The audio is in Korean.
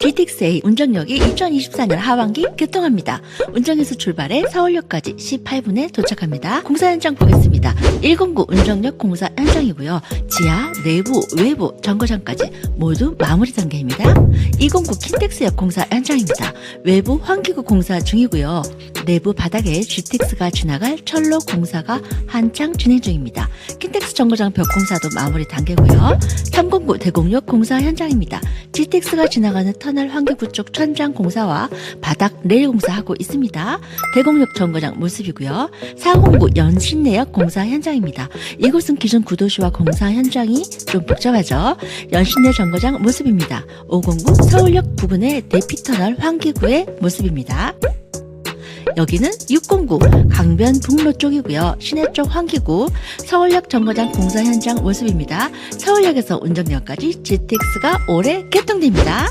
GTX-A 운정역이 2024년 하반기 개통합니다. 운정에서 출발해 서울역까지 18분에 도착합니다. 공사 현장 보겠습니다. 109 운정역 공사 현장이고요. 지하, 내부, 외부, 정거장까지 모두 마무리 단계입니다. 209 킨텍스역 공사 현장입니다. 외부 환기구 공사 중이고요. 내부 바닥에 GTX가 지나갈 철로 공사가 한창 진행 중입니다. 킨텍스 정거장 벽 공사도 마무리 단계고요. 309 대공역 공사 현장입니다. GTX가 지나가는 터널 환기구 쪽 천장 공사와 바닥 레일 공사하고 있습니다. 대공역 정거장 모습이고요. 409 연신 내역 공사 현장입니다. 이곳은 기존 구도시와 공사 현장이 좀 복잡하죠. 연신내 정거장 모습입니다. 509 서울역 부근의 대피터널 환기구의 모습입니다. 여기는 609 강변 북로 쪽이고요. 시내 쪽 환기구 서울역 정거장 공사 현장 모습입니다. 서울역에서 운정역까지 GTX가 올해 개통됩니다.